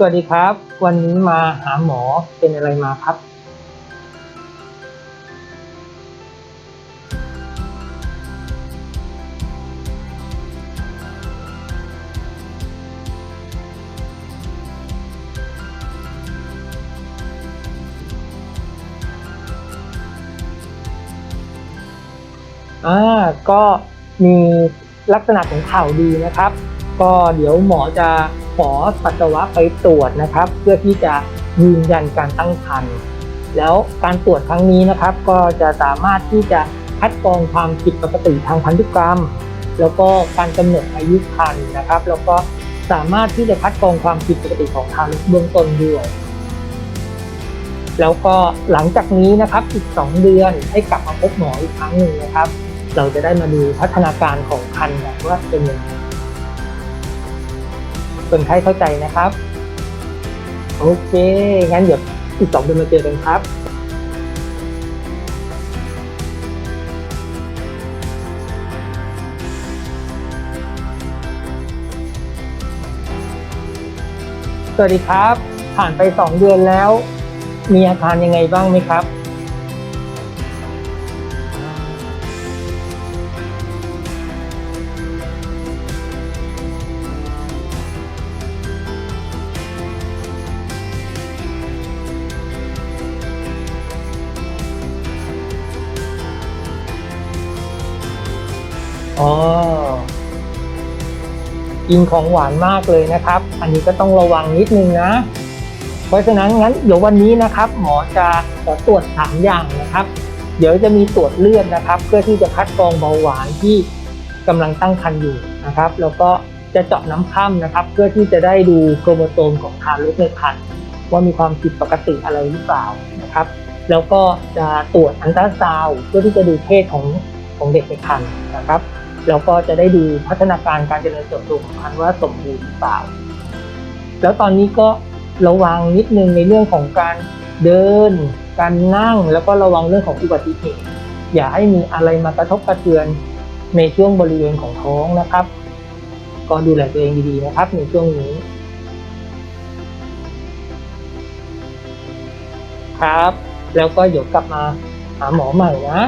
สวัสดีครับ วันนี้มาหาหมอเป็นอะไรมาครับ อ่า ก็มีลักษณะของข่าวดีนะครับ ก็เดี๋ยวหมอจะขอปัสสาวะไปตรวจนะครับ เพื่อที่จะยืนยันการตั้งครรภ์แล้วการตรวจครั้งนี้นะครับ ก็จะสามารถที่จะคัดกรองความผิดปกติทางพันธุกรรม แล้วก็การกำหนดอายุครรภ์นะครับ แล้วก็สามารถที่จะคัดกรองความผิดปกติของทารกเบื้องต้นด้วยแล้วก็หลังจากนี้นะครับอีก 2 เดือนให้กลับมาพบหมออีกครั้งหนึ่งนะครับ เราจะได้มาดูพัฒนาการของคันนะว่าเป็นยังไง คนไข้เข้าใจนะครับ โอเค งั้นเดี๋ยวอีกสองเดือนมาเจอกันครับสวัสดีครับ ผ่านไปสองเดือนแล้ว มีอาการยังไงบ้างไหมครับ อ๋อกินของหวานมากเลยนะครับ อันนี้ก็ต้องระวังนิดนึงนะ เพราะฉะนั้นงั้นเดี๋ยววันนี้นะครับ หมอจะขอตรวจสามอย่างนะครับ เดี๋ยวจะมีตรวจเลือดนะครับ เพื่อที่จะคัดกรองเบาหวานที่กำลังตั้งครรภ์อยู่นะครับ แล้วก็จะเจาะน้ำค่ำนะครับ เพื่อที่จะได้ดูโครโมโซมของทารกในครรภ์ว่ามีความผิดปกติอะไรหรือเปล่านะครับ แล้วก็จะตรวจอันตราซาวเพื่อที่จะดูเพศของของเด็กในครรภ์นะครับ แล้วก็จะได้ดูพัฒนาการการเจริญเติบโตของคันว่าสมบูรณ์หรือเปล่า แล้วตอนนี้ก็ระวังนิดนึงในเรื่องของการเดิน การนั่งแล้วก็ระวังเรื่องของอุบัติเหตุอย่าให้มีอะไรมากระทบกระเทือนในช่วงบริเวณของท้องนะครับ ก็ดูแลตัวเองดีๆนะครับ ในช่วงนี้ ครับ แล้วก็เดี๋ยวกลับมาหาหมอใหม่นะ